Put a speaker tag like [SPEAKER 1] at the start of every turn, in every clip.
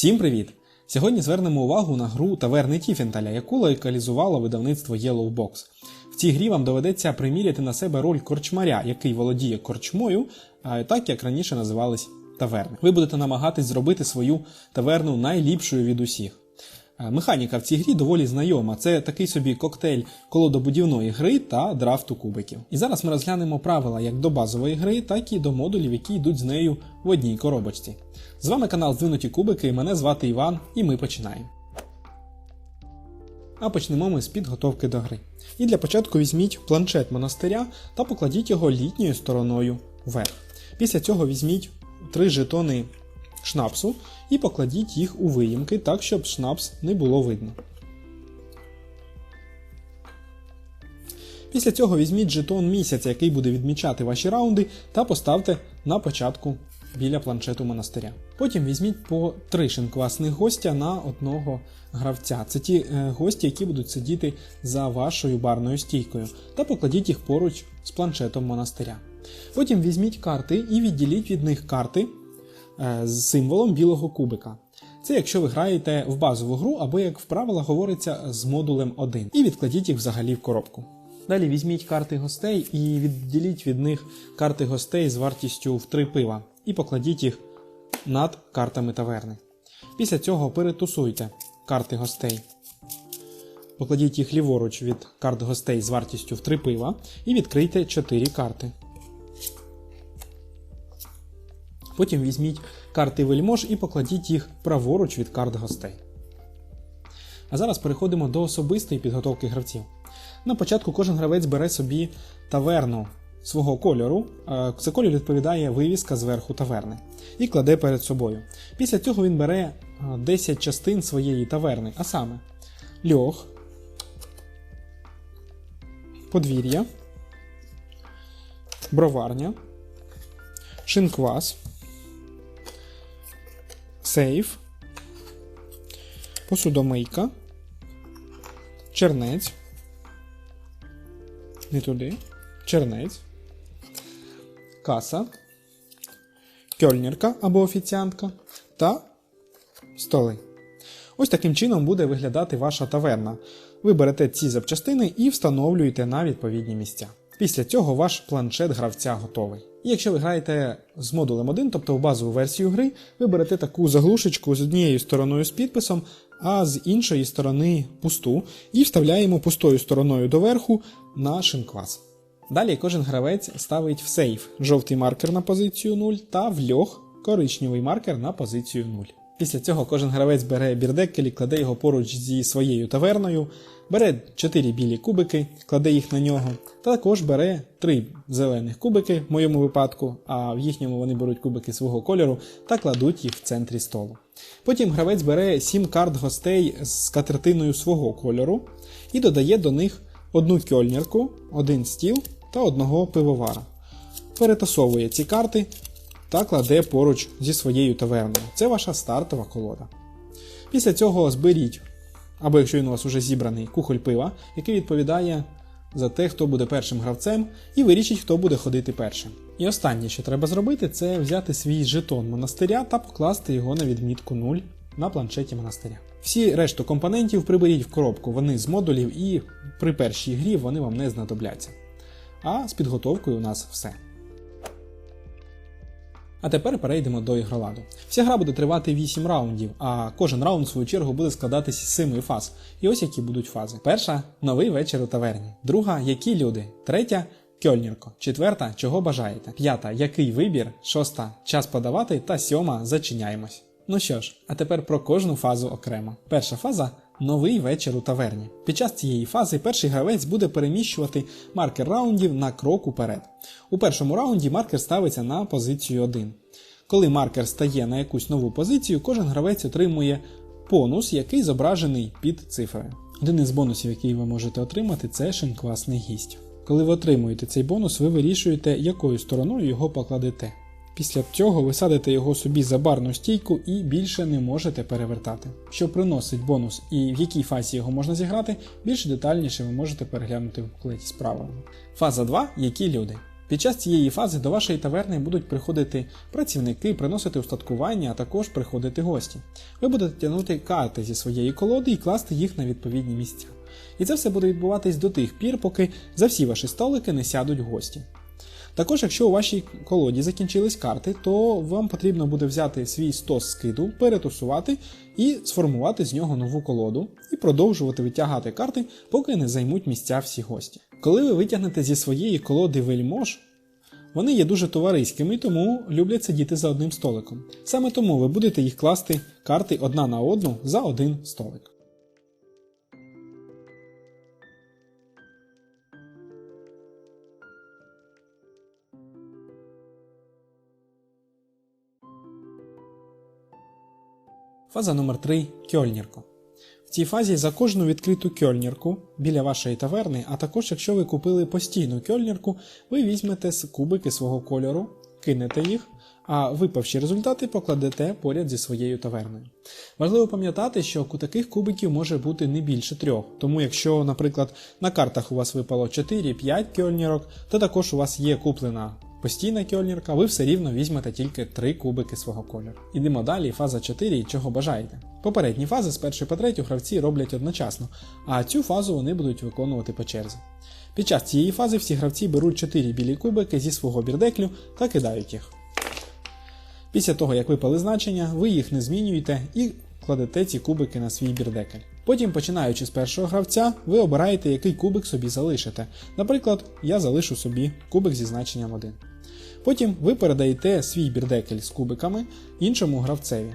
[SPEAKER 1] Всім привіт! Сьогодні звернемо увагу на гру Таверни Тіфенталя, яку локалізувало видавництво Yellow Box. В цій грі вам доведеться приміряти на себе роль корчмаря, який володіє корчмою, а так як раніше називались таверни. Ви будете намагатись зробити свою таверну найліпшою від усіх. Механіка в цій грі доволі знайома. Це такий собі коктейль колодобудівної гри та драфту кубиків. І зараз ми розглянемо правила як до базової гри, так і до модулів, які йдуть з нею в одній коробочці. З вами канал Здвинуті Кубики, мене звати Іван, і ми починаємо. А почнемо ми з підготовки до гри. І для початку візьміть планшет монастиря та покладіть його літньою стороною вверх. Після цього візьміть три жетони шнапсу і покладіть їх у виїмки так, щоб шнапс не було видно. Після цього візьміть жетон місяця, який буде відмічати ваші раунди, та поставте на початку біля планшету монастиря. Потім візьміть по три шинквасних гостя на одного гравця. Це ті е, гості, які будуть сидіти за вашою барною стійкою, та покладіть їх поруч з планшетом монастиря. Потім візьміть карти і відділіть від них карти е, з символом білого кубика. Це якщо ви граєте в базову гру, або як в правилах говориться з модулем 1, і відкладіть їх взагалі в коробку. Далі візьміть карти гостей і відділіть від них карти гостей з вартістю в 3 пива і покладіть їх над картами таверни. Після цього перетусуйте карти гостей. Покладіть їх ліворуч від карт гостей з вартістю в 3 пива і відкрийте 4 карти. Потім візьміть карти вельмож і покладіть їх праворуч від карт гостей. А зараз переходимо до особистої підготовки гравців. На початку кожен гравець бере собі таверну свого кольору. е, За кольор відповідає вивіска зверху таверни і кладе перед собою. Після цього він бере е, 10 частин своєї таверни, а саме льох, подвір'я, броварня, шинквас, сейф, посудомийка, чернець. Не туди. Чернець. Каса. Кьольнірка або офіціантка. Та столи. Ось таким чином буде виглядати ваша таверна. Ви берете ці запчастини і встановлюєте на відповідні місця. Після цього ваш планшет гравця готовий. І якщо ви граєте з модулем 1, тобто в базову версію гри, ви берете таку заглушечку з однією стороною з підписом, а з іншої сторони пусту, і вставляємо пустою стороною доверху на шинквас. Далі кожен гравець ставить в сейф жовтий маркер на позицію 0 та в льох коричневий маркер на позицію 0. Після цього кожен гравець бере бірдекель і кладе його поруч зі своєю таверною, бере 4 білі кубики, кладе їх на нього, та також бере 3 зелених кубики в моєму випадку, а в їхньому вони беруть кубики свого кольору та кладуть їх в центрі столу. Потім гравець бере 7 карт гостей з катертиною свого кольору і додає до них одну кьольнірку, один стіл та одного пивовара. Перетасовує ці карти та кладе поруч зі своєю таверною. Це ваша стартова колода. Після цього зберіть, або якщо він у вас вже зібраний, кухоль пива, який відповідає за те, хто буде першим гравцем, і вирішіть, хто буде ходити першим. І останнє, що треба зробити, це взяти свій жетон монастиря та покласти його на відмітку 0 на планшеті монастиря. Всі решту компонентів приберіть в коробку, вони з модулів, і при першій грі вони вам не знадобляться. А з підготовкою у нас все. А тепер перейдемо до ігроладу. Вся гра буде тривати 8 раундів, а кожен раунд, в свою чергу, буде складатись з 7 фаз. І ось які будуть фази. Перша новий вечір у таверні. Друга які люди. Третя Кьольнірко. Четверта чого бажаєте. П'ята який вибір. Шоста час подавати. Та сьома зачиняємось. Ну що ж, а тепер про кожну фазу окремо. Перша фаза новий вечір у таверні. Під час цієї фази перший гравець буде переміщувати маркер раундів на крок уперед. У першому раунді маркер ставиться на позицію 1. Коли маркер стає на якусь нову позицію, кожен гравець отримує бонус, який зображений під цифрою. Один із бонусів, який ви можете отримати, це шинквасний гість. Коли ви отримуєте цей бонус, ви вирішуєте, якою стороною його покладете. Після цього ви садите його собі за барну стійку і більше не можете перевертати. Що приносить бонус і в якій фазі його можна зіграти, більш детальніше ви можете переглянути в вкладі з правилами. Фаза 2 які люди. Під час цієї фази до вашої таверни будуть приходити працівники, приносити устаткування, а також приходити гості. Ви будете тягнути карти зі своєї колоди і класти їх на відповідні місця. І це все буде відбуватись до тих пір, поки за всі ваші столики не сядуть гості. Також, якщо у вашій колоді закінчились карти, то вам потрібно буде взяти свій стос скиду, перетусувати і сформувати з нього нову колоду, і продовжувати витягати карти, поки не займуть місця всі гості. Коли ви витягнете зі своєї колоди вельмож, вони є дуже товариськими, тому люблять сидіти за одним столиком. Саме тому ви будете їх класти карти одна на одну за один столик. Фаза номер 3 кьольнірко. В цій фазі за кожну відкриту кьольнірку біля вашої таверни, а також якщо ви купили постійну кьольнірку, ви візьмете з кубики свого кольору, кинете їх, а випавші результати покладете поряд зі своєю таверною. Важливо пам'ятати, що у таких кубиків може бути не більше трьох. Тому якщо, наприклад, на картах у вас випало 4-5 кьольнірок, то також у вас є куплена постійна кьольнірка, ви все рівно візьмете тільки 3 кубики свого кольору. Ідемо далі, фаза 4 і чого бажаєте. Попередні фази з першої по третю гравці роблять одночасно, а цю фазу вони будуть виконувати по черзі. Під час цієї фази всі гравці беруть 4 білі кубики зі свого бірдеклю та кидають їх. Після того, як випали значення, ви їх не змінюєте і кладете ці кубики на свій бірдекель. Потім, починаючи з першого гравця, ви обираєте, який кубик собі залишите. Наприклад, я залишу собі кубик зі значенням 1. Потім ви передаєте свій бірдекель з кубиками іншому гравцеві.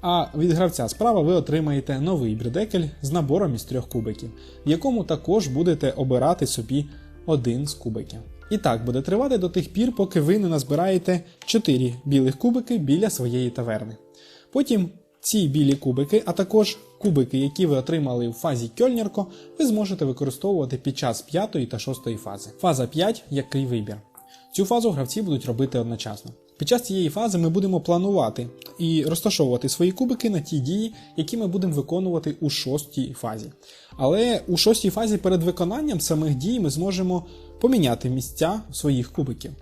[SPEAKER 1] А від гравця справа ви отримаєте новий бірдекель з набором із трьох кубиків, в якому також будете обирати собі один з кубиків. І так буде тривати до тих пір, поки ви не назбираєте 4 білих кубики біля своєї таверни. Потім ці білі кубики, а також кубики, які ви отримали в фазі Кьольнірко, ви зможете використовувати під час п'ятої та шостої фази. Фаза 5 який вибір. Цю фазу гравці будуть робити одночасно. Під час цієї фази ми будемо планувати і розташовувати свої кубики на ті дії, які ми будемо виконувати у шостій фазі. Але у шостій фазі перед виконанням самих дій ми зможемо поміняти місця своїх кубиків.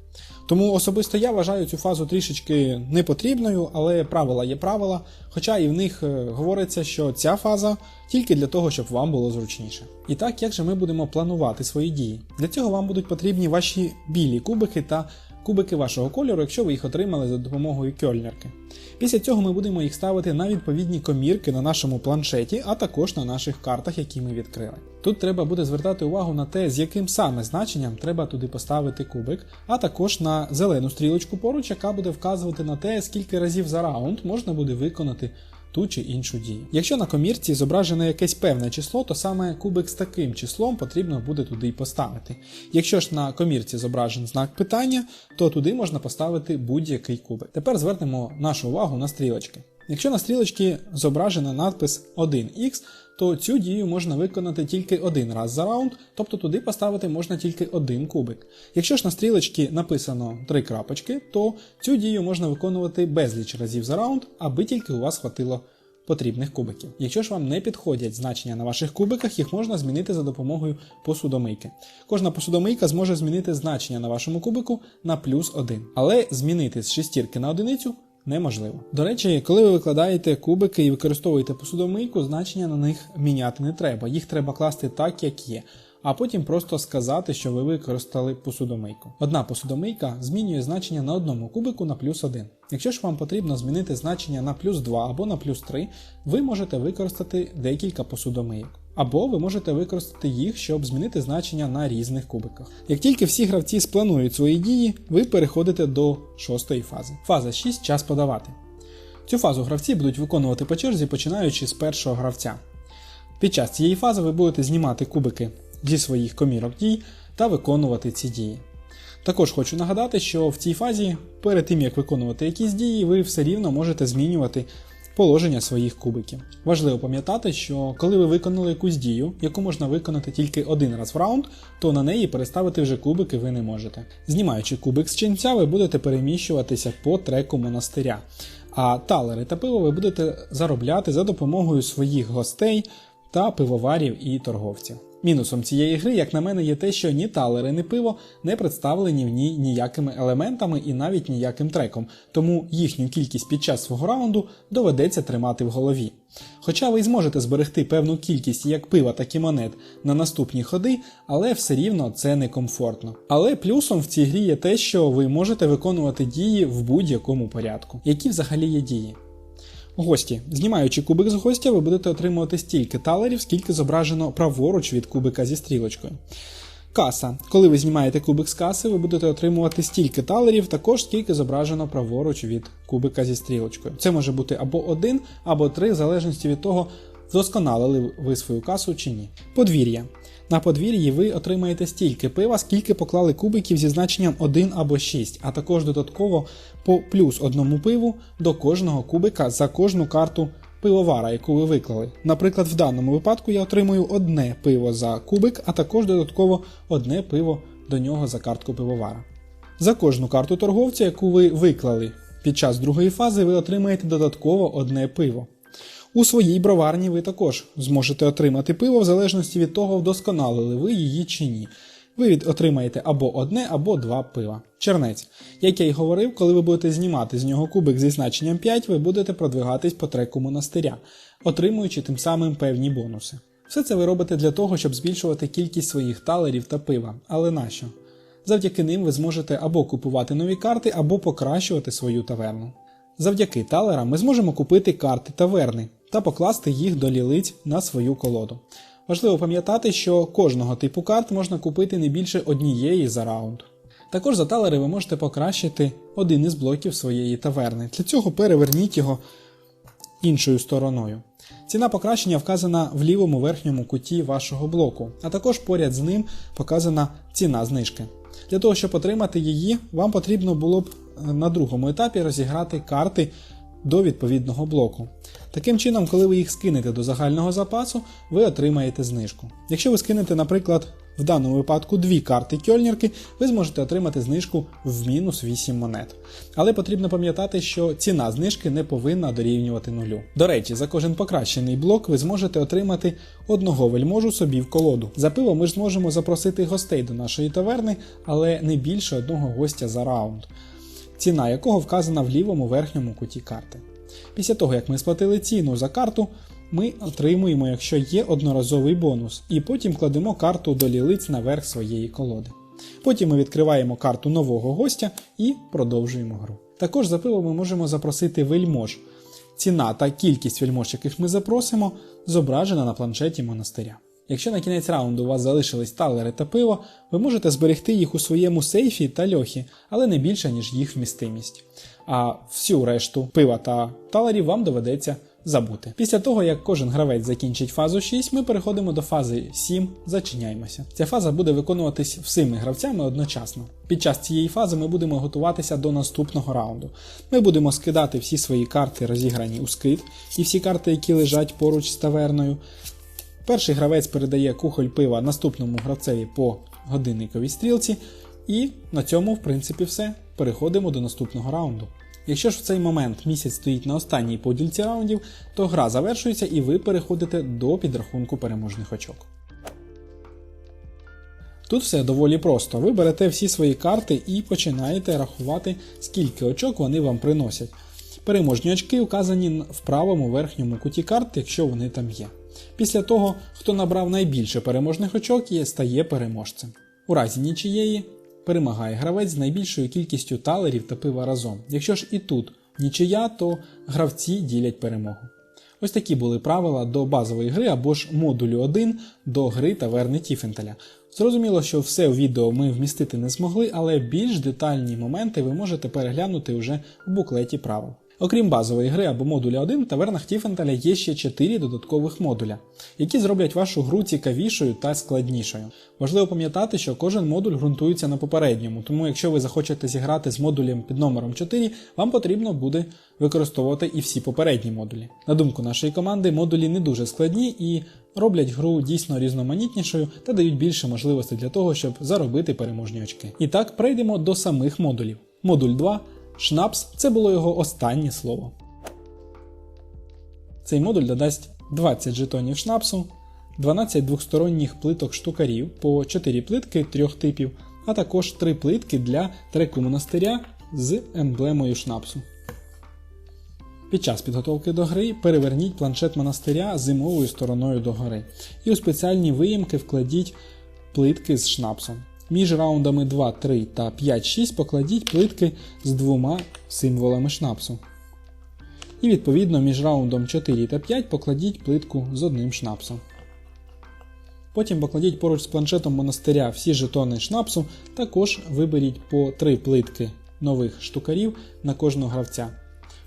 [SPEAKER 1] Тому особисто я вважаю цю фазу трішечки непотрібною, але правила є правила. Хоча і в них е, говориться, що ця фаза тільки для того, щоб вам було зручніше. І так, як же ми будемо планувати свої дії? Для цього вам будуть потрібні ваші білі кубики та кубики вашого кольору, якщо ви їх отримали за допомогою кьольнерки. Після цього ми будемо їх ставити на відповідні комірки на нашому планшеті, а також на наших картах, які ми відкрили. Тут треба буде звертати увагу на те, з яким саме значенням треба туди поставити кубик, а також на зелену стрілочку поруч, яка буде вказувати на те, скільки разів за раунд можна буде виконати ту чи іншу дію. Якщо на комірці зображене якесь певне число, то саме кубик з таким числом потрібно буде туди й поставити. Якщо ж на комірці зображен знак питання, то туди можна поставити будь-який кубик. Тепер звернемо нашу увагу на стрілочки. Якщо на стрілочці зображена надпис 1х, то цю дію можна виконати тільки один раз за раунд, тобто туди поставити можна тільки один кубик. Якщо ж на стрілочці написано три крапочки, то цю дію можна виконувати безліч разів за раунд, аби тільки у вас хватило потрібних кубиків. Якщо ж вам не підходять значення на ваших кубиках, їх можна змінити за допомогою посудомийки. Кожна посудомийка зможе змінити значення на вашому кубику на плюс 1, але змінити з шестірки на одиницю неможливо. До речі, коли ви викладаєте кубики і використовуєте посудомийку, значення на них міняти не треба. Їх треба класти так, як є. А потім просто сказати, що ви використали посудомийку. Одна посудомийка змінює значення на одному кубику на плюс 1. Якщо ж вам потрібно змінити значення на плюс 2 або на плюс 3, ви можете використати декілька посудомийок. Або ви можете використати їх, щоб змінити значення на різних кубиках. Як тільки всі гравці спланують свої дії, ви переходите до шостої фази. Фаза 6 час подавати. Цю фазу гравці будуть виконувати по черзі, починаючи з першого гравця. Під час цієї фази ви будете знімати кубики зі своїх комірок дій та виконувати ці дії. Також хочу нагадати, що в цій фазі, перед тим як виконувати якісь дії, ви все рівно можете змінювати положення своїх кубиків. Важливо пам'ятати, що коли ви виконали якусь дію, яку можна виконати тільки один раз в раунд, то на неї переставити вже кубики ви не можете. Знімаючи кубик з ченця, ви будете переміщуватися по треку монастиря. А талери та пиво ви будете заробляти за допомогою своїх гостей та пивоварів і торговців. Мінусом цієї гри, як на мене, є те, що ні талери, ні пиво не представлені в ній ніякими елементами і навіть ніяким треком, тому їхню кількість під час свого раунду доведеться тримати в голові. Хоча ви й зможете зберегти певну кількість як пива, так і монет на наступні ходи, але все рівно це некомфортно. Але плюсом в цій грі є те, що ви можете виконувати дії в будь-якому порядку. Які взагалі є дії? Гості, знімаючи кубик з гостя, ви будете отримувати стільки талерів, скільки зображено праворуч від кубика зі стрілочкою. Каса. Коли ви знімаєте кубик з каси, ви будете отримувати стільки талерів, також скільки зображено праворуч від кубика зі стрілочкою. Це може бути або один, або три, в залежності від того, вдосконалили ви свою касу чи ні. Подвір'я. На подвір'ї ви отримаєте стільки пива, скільки поклали кубиків зі значенням 1 або 6, а також додатково по плюс одному пиву до кожного кубика за кожну карту пивовара, яку ви виклали. Наприклад, в даному випадку я отримую одне пиво за кубик, а також додатково одне пиво до нього за картку пивовара. За кожну карту торговця, яку ви виклали під час другої фази, ви отримаєте додатково одне пиво. У своїй броварні ви також зможете отримати пиво в залежності від того, вдосконалили ви її чи ні. Ви отримаєте або одне, або два пива. Чернець. Як я й говорив, коли ви будете знімати з нього кубик зі значенням 5, ви будете продвигатись по треку монастиря, отримуючи тим самим певні бонуси. Все це ви робите для того, щоб збільшувати кількість своїх талерів та пива. Але нащо? Завдяки ним ви зможете або купувати нові карти, або покращувати свою таверну. Завдяки талерам ми зможемо купити карти таверни та покласти їх до лілиць на свою колоду. Важливо пам'ятати, що кожного типу карт можна купити не більше однієї за раунд. Також за талери ви можете покращити один із блоків своєї таверни. Для цього переверніть його іншою стороною. Ціна покращення вказана в лівому верхньому куті вашого блоку, а також поряд з ним показана ціна знижки. Для того, щоб отримати її, вам потрібно було б е, на другому етапі розіграти карти до відповідного блоку. Таким чином, коли ви їх скинете до загального запасу, ви отримаєте знижку. Якщо ви скинете, наприклад, в даному випадку дві карти кьольнірки, ви зможете отримати знижку в мінус 8 монет. Але потрібно пам'ятати, що ціна знижки не повинна дорівнювати нулю. До речі, за кожен покращений блок ви зможете отримати одного вельможу собі в колоду. За пиво ми ж зможемо запросити гостей до нашої таверни, але не більше одного гостя за раунд, ціна якого вказана в лівому верхньому куті карти. Після того, як ми сплатили ціну за карту, ми отримуємо, якщо є одноразовий бонус, і потім кладемо карту до лілиць наверх своєї колоди. Потім ми відкриваємо карту нового гостя і продовжуємо гру. Також за пиво ми можемо запросити вельмож. Ціна та кількість вельмож, яких ми запросимо, зображена на планшеті монастиря. Якщо на кінець раунду у вас залишились талери та пиво, ви можете зберегти їх у своєму сейфі та льохі, але не більше, ніж їх вмістимість. А всю решту пива та талерів вам доведеться забути. Після того, як кожен гравець закінчить фазу 6, ми переходимо до фази 7, зачиняємося. Ця фаза буде виконуватись всіми гравцями одночасно. Під час цієї фази ми будемо готуватися до наступного раунду. Ми будемо скидати всі свої карти, розіграні у скид, і всі карти, які лежать поруч з таверною. Перший гравець передає кухоль пива наступному гравцеві по годинниковій стрілці, і на цьому, в принципі, все. Переходимо до наступного раунду. Якщо ж в цей момент місяць стоїть на останній поділці раундів, то гра завершується і ви переходите до підрахунку переможних очок. Тут все доволі просто. Ви берете всі свої карти і починаєте рахувати, скільки очок вони вам приносять. Переможні очки вказані в правому верхньому куті карт, якщо вони там є. Після того, хто набрав найбільше переможних очок, є стає переможцем. У разі нічиєї перемагає гравець з найбільшою кількістю талерів та пива разом. Якщо ж і тут нічия, то гравці ділять перемогу. Ось такі були правила до базової гри або ж модулю 1 до гри таверни Тіфентеля. Зрозуміло, що все у відео ми вмістити не змогли, але більш детальні моменти ви можете переглянути вже в буклеті правил. Окрім базової гри або модуля 1, в тавернах Тіфентеля є ще 4 додаткових модуля, які зроблять вашу гру цікавішою та складнішою. Важливо пам'ятати, що кожен модуль ґрунтується на попередньому, тому якщо ви захочете зіграти з модулем під номером 4, вам потрібно буде використовувати і всі попередні модулі. На думку нашої команди, модулі не дуже складні і роблять гру дійсно різноманітнішою та дають більше можливостей для того, щоб заробити переможні очки. І так, перейдемо до самих модулів. Модуль 2 Шнапс це було його останнє слово. Цей модуль додасть 20 жетонів шнапсу 12 двохсторонніх плиток штукарів по 4 плитки трьох типів, а також 3 плитки для треку монастиря з емблемою шнапсу. Під час підготовки до гри переверніть планшет монастиря зимовою стороною догори і у спеціальні виїмки вкладіть плитки з шнапсом. Між раундами 2, 3 та 5, 6 покладіть плитки з двома символами шнапсу. І відповідно між раундом 4 та 5 покладіть плитку з одним шнапсом. Потім покладіть поруч з планшетом монастиря всі жетони шнапсу, також виберіть по 3 плитки нових штукарів на кожного гравця.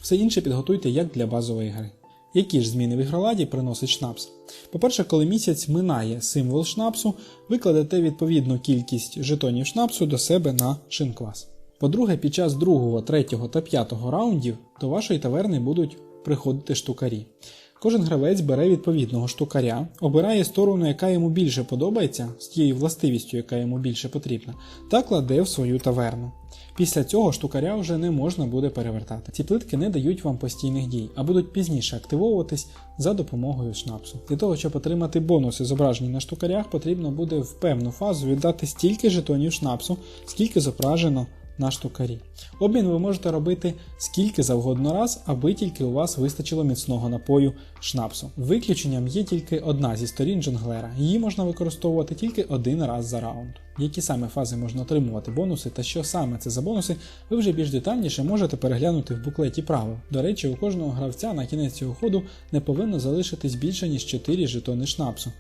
[SPEAKER 1] Все інше підготуйте як для базової гри. Які ж зміни в ігроладі приносить шнапс? По-перше, коли місяць минає символ шнапсу, ви кладете відповідну кількість жетонів шнапсу до себе на шинклас. По-друге, під час другого, третього та п'ятого раундів до вашої таверни будуть приходити штукарі. Кожен гравець бере відповідного штукаря, обирає сторону, яка йому більше подобається, з тією властивістю, яка йому більше потрібна, та кладе в свою таверну. Після цього штукаря вже не можна буде перевертати. Ці плитки не дають вам постійних дій, а будуть пізніше активовуватись за допомогою шнапсу. Для того, щоб отримати бонуси, зображені на штукарях, потрібно буде в певну фазу віддати стільки жетонів шнапсу, скільки зображено на штукарі. Обмін ви можете робити скільки завгодно раз, аби тільки у вас вистачило міцного напою шнапсу. Виключенням є тільки одна зі сторін джунглера. Її можна використовувати тільки один раз за раунд. Які саме фази можна отримувати бонуси та що саме це за бонуси, ви вже більш детальніше можете переглянути в буклеті правил. До речі, у кожного гравця на кінець цього ходу не повинно залишитись більше ніж 4 жетони шнапсу.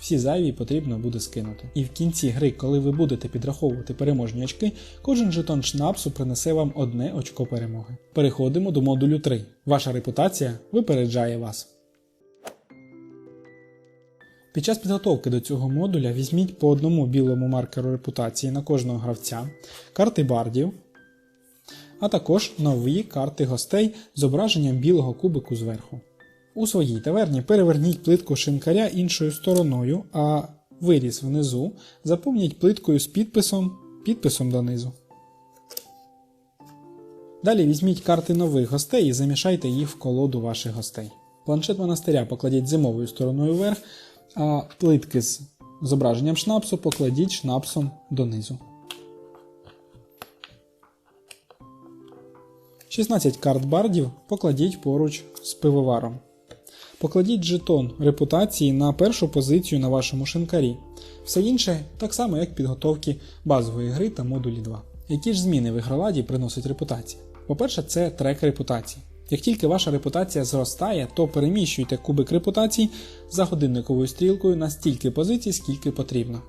[SPEAKER 1] Всі зайві потрібно буде скинути. І в кінці гри, коли ви будете підраховувати переможні очки, кожен жетон шнапсу принесе вам одне очко перемоги. Переходимо до модулю 3. Ваша репутація випереджає вас. Під час підготовки до цього модуля візьміть по одному білому маркеру репутації на кожного гравця, карти бардів, а також нові карти гостей з зображенням білого кубику зверху. У своїй таверні переверніть плитку шинкаря іншою стороною, а виріз внизу заповніть плиткою з підписом, підписом донизу. Далі візьміть карти нових гостей і замішайте їх в колоду ваших гостей. Планшет монастиря покладіть зимовою стороною вверх, а плитки з зображенням шнапсу покладіть шнапсом донизу. 16 карт бардів покладіть поруч з пивоваром. Покладіть жетон репутації на першу позицію на вашому шинкарі. Все інше так само, як підготовки базової гри та модулі 2. Які ж зміни в ігроладі приносить репутація? По-перше, це трек репутації. Як тільки ваша репутація зростає, то переміщуйте кубик репутації за годинниковою стрілкою на стільки позицій, скільки потрібно.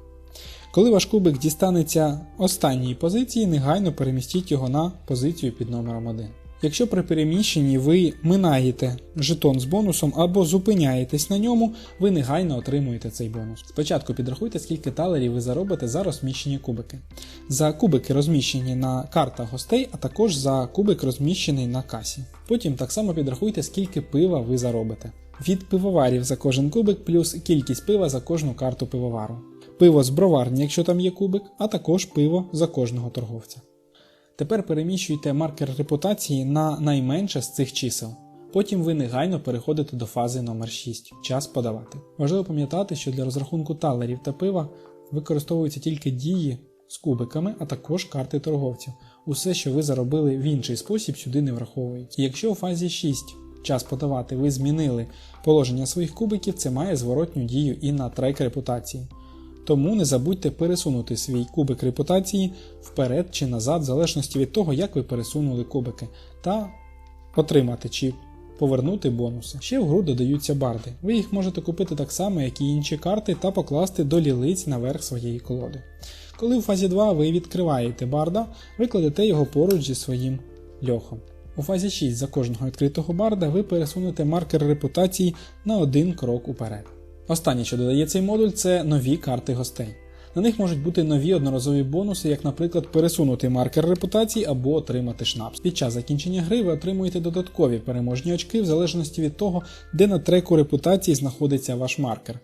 [SPEAKER 1] Коли ваш кубик дістанеться останньої позиції, негайно перемістіть його на позицію під номером 1. Якщо при переміщенні ви минаєте жетон з бонусом або зупиняєтесь на ньому, ви негайно отримуєте цей бонус. Спочатку підрахуйте, скільки талерів ви заробите за розміщені кубики. За кубики розміщені на картах гостей, а також за кубик розміщений на касі. Потім так само підрахуйте, скільки пива ви заробите. Від пивоварів за кожен кубик плюс кількість пива за кожну карту пивовару. Пиво з броварні, якщо там є кубик, а також пиво за кожного торговця. Тепер переміщуйте маркер репутації на найменше з цих чисел. Потім ви негайно переходите до фази номер 6 час подавати. Важливо пам'ятати, що для розрахунку талерів та пива використовуються тільки дії з кубиками, а також карти торговців. Усе, що ви заробили в інший спосіб, сюди не враховується. Якщо у фазі 6 час подавати ви змінили положення своїх кубиків, це має зворотню дію і на трек репутації. Тому не забудьте пересунути свій кубик репутації вперед чи назад, в залежності від того, як ви пересунули кубики, та отримати чи повернути бонуси. Ще в гру додаються барди. Ви їх можете купити так само, як і інші карти, та покласти до лілиць наверх своєї колоди. Коли у фазі 2 ви відкриваєте барда, ви кладете його поруч зі своїм льохом. У фазі 6 за кожного відкритого барда ви пересунете маркер репутації на один крок уперед. Останнє, що додає цей модуль, це нові карти гостей. На них можуть бути нові одноразові бонуси, як, наприклад, пересунути маркер репутації або отримати шнапс. Під час закінчення гри ви отримуєте додаткові переможні очки в залежності від того, де на треку репутації знаходиться ваш маркер.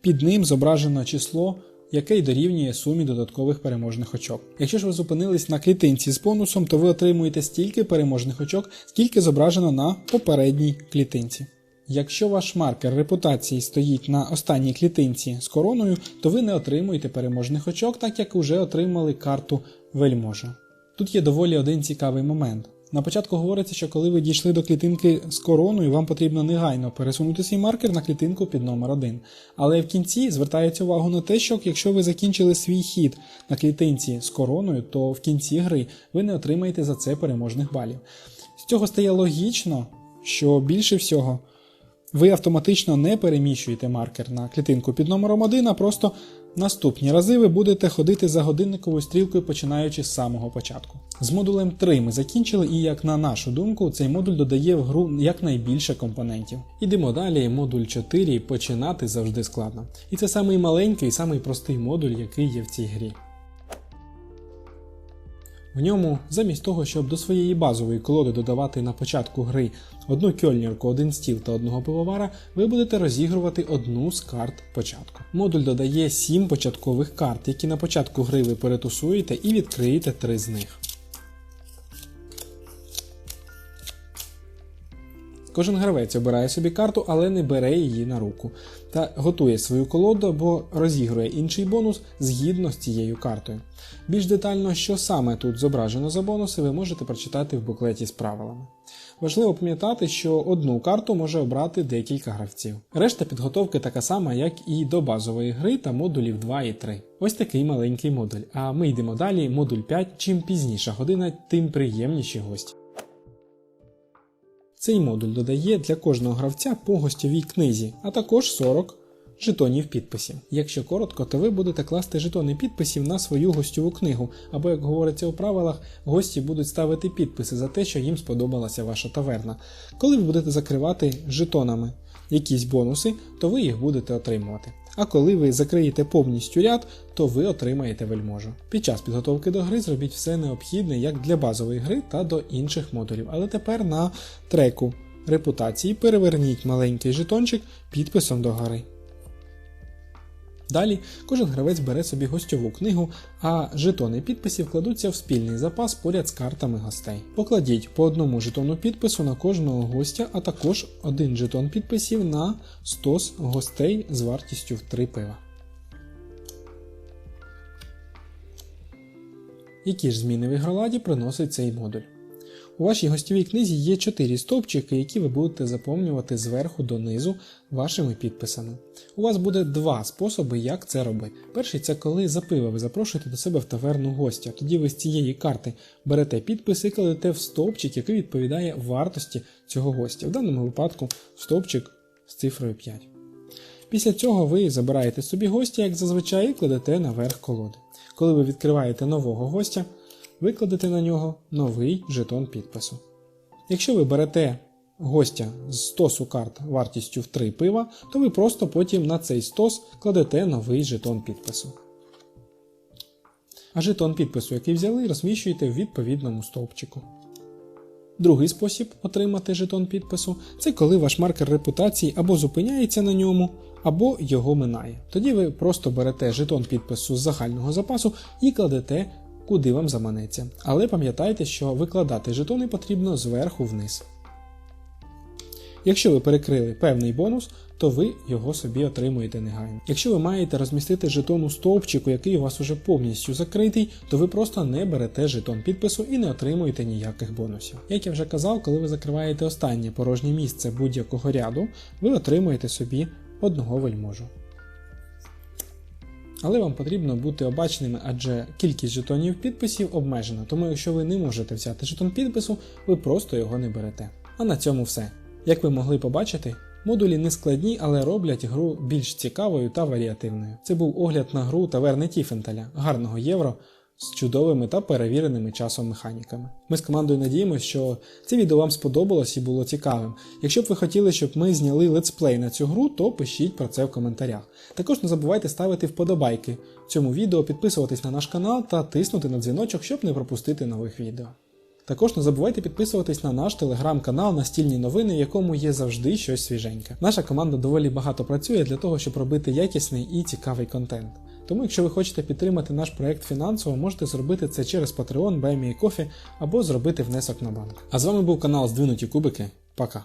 [SPEAKER 1] Під ним зображено число, яке й дорівнює сумі додаткових переможних очок. Якщо ж ви зупинились на клітинці з бонусом, то ви отримуєте стільки переможних очок, скільки зображено на попередній клітинці. Якщо ваш маркер репутації стоїть на останній клітинці з короною, то ви не отримуєте переможних очок, так як вже отримали карту вельможа. Тут є доволі один цікавий момент. На початку говориться, що коли ви дійшли до клітинки з короною, вам потрібно негайно пересунути свій маркер на клітинку під номер 1. Але в кінці звертається увагу на те, що якщо ви закінчили свій хід на клітинці з короною, то в кінці гри ви не отримаєте за це переможних балів. З цього стає логічно, що більше всього ви автоматично не переміщуєте маркер на клітинку під номером 1, а просто наступні рази ви будете ходити за годинниковою стрілкою, починаючи з самого початку. З модулем 3 ми закінчили, і як на нашу думку, цей модуль додає в гру якнайбільше компонентів. Ідемо далі, модуль 4 починати завжди складно. І це самий маленький самий простий модуль, який є в цій грі. В ньому, замість того, щоб до своєї базової колоди додавати на початку гри одну кьольнірку, один стіл та одного пивовара, ви будете розігрувати одну з карт початку. Модуль додає 7 початкових карт, які на початку гри ви перетусуєте і відкриєте 3 з них. Кожен гравець обирає собі карту, але не бере її на руку та готує свою колоду або розігрує інший бонус згідно з цією картою. Більш детально, що саме тут зображено за бонуси, ви можете прочитати в буклеті з правилами. Важливо пам'ятати, що одну карту може обрати декілька гравців. Решта підготовки така сама, як і до базової гри та модулів 2 і 3. Ось такий маленький модуль. А ми йдемо далі, модуль 5. Чим пізніша година, тим приємніші гості. Цей модуль додає для кожного гравця по гостьовій книзі, а також 40 жетонів підписів. Якщо коротко, то ви будете класти жетони підписів на свою гостьову книгу, або, як говориться у правилах, гості будуть ставити підписи за те, що їм сподобалася ваша таверна. Коли ви будете закривати жетонами якісь бонуси, то ви їх будете отримувати. А коли ви закриєте повністю ряд, то ви отримаєте вельможу. Під час підготовки до гри зробіть все необхідне як для базової гри та до інших модулів. Але тепер на треку репутації переверніть маленький жетончик підписом до гори. Далі кожен гравець бере собі гостьову книгу, а жетони підписів кладуться в спільний запас поряд з картами гостей. Покладіть по одному жетону підпису на кожного гостя, а також один жетон підписів на стос гостей з вартістю в 3 пива. Які ж зміни в ігроладі приносить цей модуль? У вашій гостєвій книзі є 4 стовпчики, які ви будете заповнювати зверху донизу вашими підписами. У вас буде два способи, як це робити. Перший це коли за пиво ви запрошуєте до себе в таверну гостя. Тоді ви з цієї карти берете підпис і кладете в стовпчик, який відповідає вартості цього гостя. В даному випадку стовпчик з цифрою 5. Після цього ви забираєте собі гостя, як зазвичай, і кладете наверх колоди. Коли ви відкриваєте нового гостя, викладете на нього новий жетон підпису. Якщо ви берете гостя з стосу карт вартістю в 3 пива, то ви просто потім на цей стос кладете новий жетон підпису. А жетон підпису, який взяли, розміщуєте в відповідному стовпчику. Другий спосіб отримати жетон підпису це коли ваш маркер репутації або зупиняється на ньому, або його минає. Тоді ви просто берете жетон підпису з загального запасу і кладете куди вам заманеться. Але пам'ятайте, що викладати жетони потрібно зверху вниз. Якщо ви перекрили певний бонус, то ви його собі отримуєте негайно. Якщо ви маєте розмістити жетон у стовпчику, який у вас уже повністю закритий, то ви просто не берете жетон підпису і не отримуєте ніяких бонусів. Як я вже казав, коли ви закриваєте останнє порожнє місце будь-якого ряду, ви отримуєте собі одного вельможу. Але вам потрібно бути обачними, адже кількість жетонів підписів обмежена, тому якщо ви не можете взяти жетон підпису, ви просто його не берете. А на цьому все. Як ви могли побачити, модулі не складні, але роблять гру більш цікавою та варіативною. Це був огляд на гру таверни Тіфенталя, гарного євро з чудовими та перевіреними часом механіками. Ми з командою надіємося, що це відео вам сподобалось і було цікавим. Якщо б ви хотіли, щоб ми зняли летсплей на цю гру, то пишіть про це в коментарях. Також не забувайте ставити вподобайки цьому відео, підписуватись на наш канал та тиснути на дзвіночок, щоб не пропустити нових відео. Також не забувайте підписуватись на наш телеграм-канал Настільні новини, в якому є завжди щось свіженьке. Наша команда доволі багато працює для того, щоб робити якісний і цікавий контент. Тому, якщо ви хочете підтримати наш проект фінансово, можете зробити це через Patreon, BuyMeACoffee або зробити внесок на банк. А з вами був канал Здвинуті Кубики. Пока!